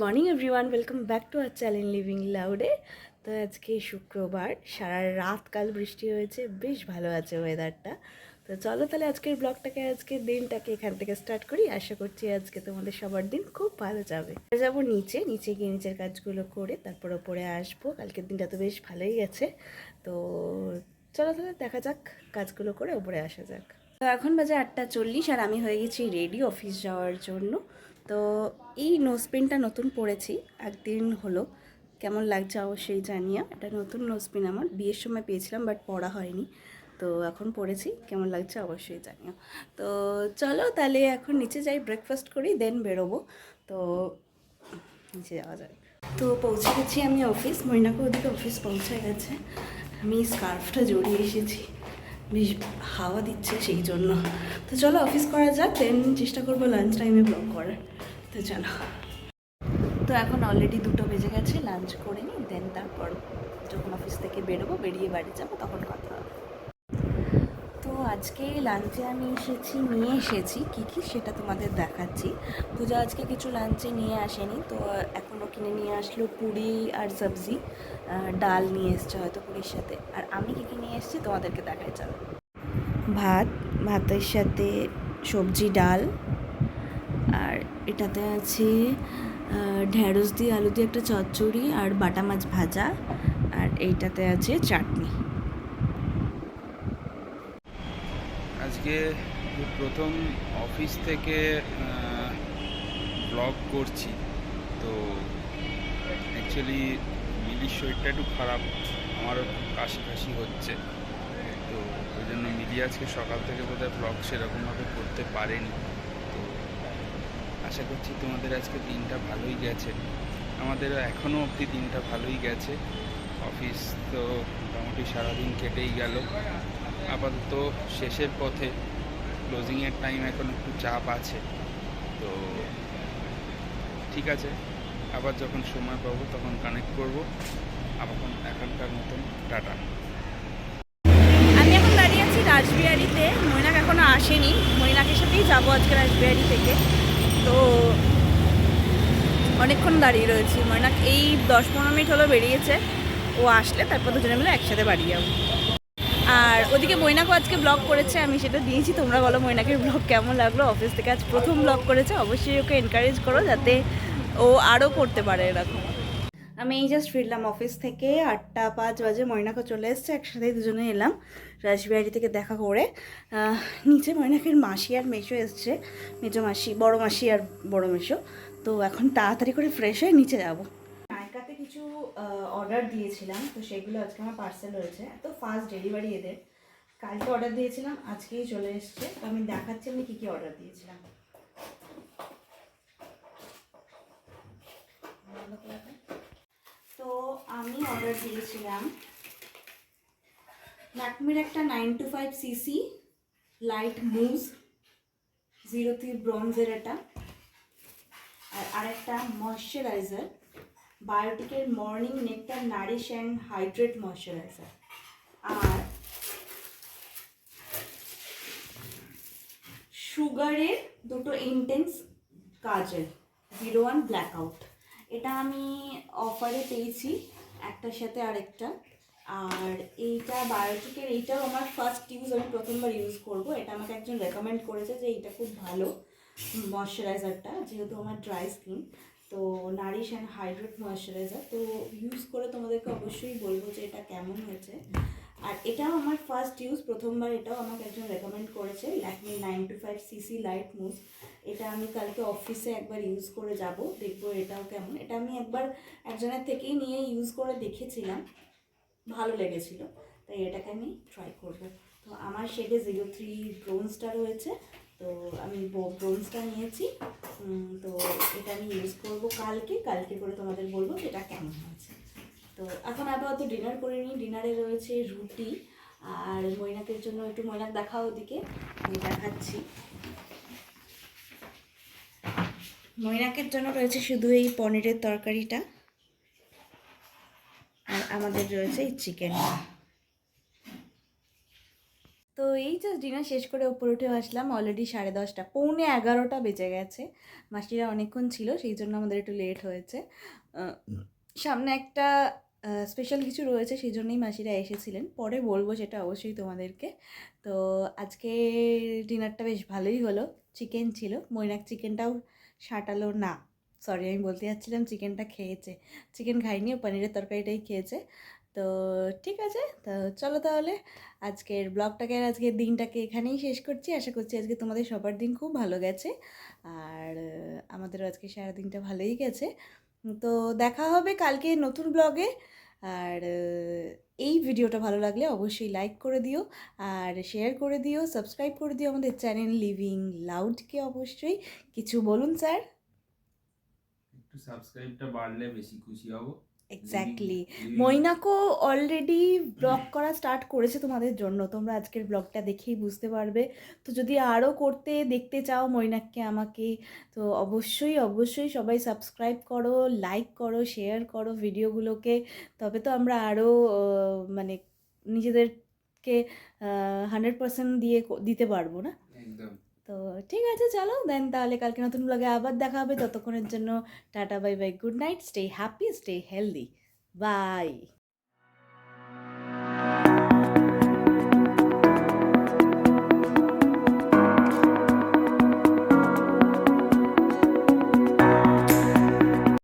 Morning everyone welcome back to our channel living লাউডে তো আজকে শুক্রবার, সারা রাত কাল বৃষ্টি হয়েছে, বেশ ভালো আছে ওয়েদারটা তো চলো তাহলে আজকের ব্লগটাকে, আজকের দিনটাকে এখান থেকে স্টার্ট করি। আশা করছি আজকে তোমাদের সবার দিন খুব ভালো যাবে। যাব নিচে নিচে গিয়ে নিচের কাজগুলো করে তারপর ওপরে আসব। কালকের দিনটা তো বেশ ভালোই গেছে। তো চলো তাহলে দেখা যাক, কাজগুলো করে ওপরে আসা যাক। তো এখন বাজে আটটা চল্লিশ, আর আমি হয়ে গেছি রেডি অফিস যাওয়ার জন্য। তো এই নোজপিনটা নতুন পড়েছি, একদিন হলো। কেমন লাগছে অবশ্যই জানিও। এটা নতুন নোজপিন আমার। বিয়ের সময় পেয়েছিলাম বাট পড়া হয়নি। তো এখন পড়েছি। কেমন লাগছে অবশ্যই জানিও। তো চলো তাহলে এখন নিচে যাই ব্রেকফাস্ট করি দেন বেরোবো। তো নিচে যাওয়া যায় তো পৌঁছে গেছি আমি অফিস মৈনাকে ওদিকে অফিস পৌঁছে গেছে। আমি স্কার্ফটা জড়িয়ে এসেছি। বেশ হাওয়া দিচ্ছে সেই জন্য। তো চলো অফিস করা যাক, দেন চেষ্টা করব লাঞ্চ টাইমে ব্লগ করার। তো চলো। তো এখন অলরেডি দুটো বেজে গেছে লাঞ্চ করে নিই দেন তারপর যখন অফিস থেকে বেরোবো, বেরিয়ে বাড়ি যাব, তখন কথা হবে। আজকে লাঞ্চে আমি এসেছি, নিয়ে এসেছি। কী কী সেটা তোমাদের দেখাচ্ছি। পূজা আজকে কিছু লাঞ্চে নিয়ে আসেনি, তো এখনও কিনে নিয়ে আসলো পুরি আর সবজি। ডাল নিয়ে এসছে হয়তো পুরীর সাথে। আর আমি কী কী নিয়ে এসেছি তোমাদেরকে দেখাই, চলো। ভাত, ভাতের সাথে সবজি, ডাল। আর এটাতে আছে ঢ্যাঁড়স দিয়ে, আলু দিয়ে একটা চচ্চড়ি আর বাটা মাছ ভাজা। আর এইটাতে আছে চাটনি। আজকে প্রথম অফিস থেকে ব্লগ করছি। তো অ্যাকচুয়ালি মিলির শরীরটা একটু খারাপ, আমারও কাশি কাশি হচ্ছে। তো ওই জন্য মিলি আজকে সকাল থেকে বোধহয় ব্লগ সেরকমভাবে করতে পারেনি। তো আশা করছি তোমাদের আজকে দিনটা ভালোই গেছে। আমাদের এখনও অবধি দিনটা ভালোই গেছে। অফিস তো মোটামুটি সারাদিন কেটেই গেল। আপাতত শেষের পথে ক্লোজিংয়ের টাইম এখন একটু চাপ আছে। তো ঠিক আছে, আবার যখন সময় পাবো তখন কানেক্ট করব। আবার এখনকার মতন, টাটা। আমি এখন দাঁড়িয়ে আছি রাসবিহারিতে, মৈনাক এখনও আসেনি। মৈনাকের সাথেই যাব আজকে রাসবিহারি থেকে। তো অনেকক্ষণ দাঁড়িয়ে রয়েছি। মৈনাক এই দশ পনেরো মিনিট হলো বেরিয়েছে। ও আসলে তারপর দুজনে মিলে একসাথে বাড়ি যাব। আর ওদিকে মৈনাকও আজকে ব্লগ করেছে, আমি সেটা দিয়েছি, তোমরা বলো মৈনাকের ব্লগ কেমন লাগল? অফিস থেকে আজ প্রথম ব্লগ করেছে, অবশ্যই ওকে এনকারেজ করো যাতে ও আরও করতে পারে এরকম। আমি এই জাস্ট ফিরলাম অফিস থেকে, আটটা পাঁচ বাজে ময়নাকে চলে এসছে একসাথে দুজনে এলাম, রাজবিহারি থেকে দেখা করে। নিচে ময়নাকের মাসি আর মেশো এসছে মেজো মাসি, বড় মাসি আর বড় মেশো তো এখন তাড়াতাড়ি করে ফ্রেশ হয়ে নিচে যাব। কিছু অর্ডার দিয়েছিলাম, তো সেগুলো আজকে আমার পার্সেল হয়েছে এত ফাস্ট ডেলিভারি এদের। কালকে অর্ডার দিয়েছিলাম, আজকেই চলে এসছে। তো আমি দেখাচ্ছি, আমি কী কী অর্ডার দিয়েছিলাম। তো আমি অর্ডার দিয়েছিলাম ল্যাকমির একটা nine two five CC light moves zero three ব্রঞ্জের এটা আর আরেকটা moisturiser বায়োটিকের morning nectar nourish and hydrate moisturiser. আর সুগারের দুটো ইন্টেন্স কাজের জিরো ওয়ান ব্ল্যাক আউট এটা আমি অফারে পেয়েছি, একটার সাথে আরেকটা। আর এইটা বায়োটিকের, এইটাও আমার ফার্স্ট ইউজ আমি প্রথমবার ইউজ করব। এটা আমাকে একজন রেকমেন্ড করেছে যে এইটা খুব ভালো ময়শ্চারাইজারটা, যেহেতু আমার ড্রাই স্কিন তো নারিশ অ্যান্ড হাইড্রেট ময়শ্চারাইজার। তো ইউজ করে তোমাদেরকে অবশ্যই বলব যে এটা কেমন হয়েছে। আর এটাও আমার ফার্স্ট ইউজ প্রথমবার এটাও আমাকে একজন রেকমেন্ড করেছে Lakme nine two five CC light move এটা আমি কালকে অফিসে একবার ইউজ করে যাব, দেখব এটাও কেমন। এটা আমি একবার একজনের থেকেই নিয়ে ইউজ করে দেখেছিলাম, ভালো লেগেছিল। তাই এটাকে আমি ট্রাই করব। তো আমার শেডে জিরো থ্রি ব্রোঞ্জটা রয়েছে তো আমি ব্রোঞ্জটা নিয়েছি। তো এটা আমি ইউজ করব কালকে। কালকে করে তোমাদের বলব এটা কেমন হয়েছে। তো এখন আপাতত ডিনার করে নিই। ডিনারে রয়েছে রুটি আর মৈনাকের জন্য একটু মৈনাক দেখাও ওদিকে। আমি দেখাচ্ছি। মৈনাকের জন্য রয়েছে শুধু এই পনিরের তরকারিটা। আর আমাদের রয়েছে এই চিকেনটা তো এই যে ডিনার শেষ করে উপরে উঠে আসলাম অলরেডি সাড়ে দশটা পৌনে এগারোটা বেজে গেছে। মাসিরা অনেকক্ষণ ছিল সেই জন্য আমাদের একটু লেট হয়েছে। সামনে একটা স্পেশাল কিছু রয়েছে সেই জন্যই মাসিরা এসেছিলেন। পরে বলব সেটা অবশ্যই তোমাদেরকে। তো আজকে ডিনারটা বেশ ভালোই হলো। চিকেন ছিল। মৈনাক চিকেনটাও সাঁটালো না। সরি আমি বলতে যাচ্ছিলাম চিকেনটা খেয়েছে। চিকেন খাইনি ও পনিরের তরকারিটাই খেয়েছে। তো ঠিক আছে তো চলো তাহলে আজকের ব্লগটাকে আর আজকের দিনটাকে এখানেই শেষ করছি। আশা করছি আজকে তোমাদের সবার দিন খুব ভালো গেছে। আর আহ, আমাদেরও আজকে সারা দিনটা ভালোই গেছে। তো দেখা হবে কালকে নতুন ব্লগে। আর এই ভিডিওটা ভালো লাগলে অবশ্যই লাইক করে দিও। আর শেয়ার করে দিও সাবস্ক্রাইব করে দিও আমাদের চ্যানেল লিভিং লাউডকে অবশ্যই। কিছু বলুন স্যার একটু সাবস্ক্রাইবটা বাড়লে বেশি খুশি হব। এক্স্যাক্টলি মৈনাকও অলরেডি ব্লগ করা স্টার্ট করেছে তোমাদের জন্য। তোমরা আজকের ব্লগটা দেখেই বুঝতে পারবে। তো যদি আরও করতে দেখতে চাও মৈনাককে আমাকে তো অবশ্যই অবশ্যই সবাই সাবস্ক্রাইব করো লাইক করো শেয়ার করো ভিডিওগুলোকে। তবে তো আমরা আরও মানে নিজেদেরকে হান্ড্রেড পার্সেন্ট দিয়ে দিতে পারব না? একদম। তো ঠিক আছে, চলো। দেন তাহলে কালকে নতুন ব্লগে আবার দেখা হবে। ততক্ষণের জন্য tata bye bye good night stay happy stay healthy bye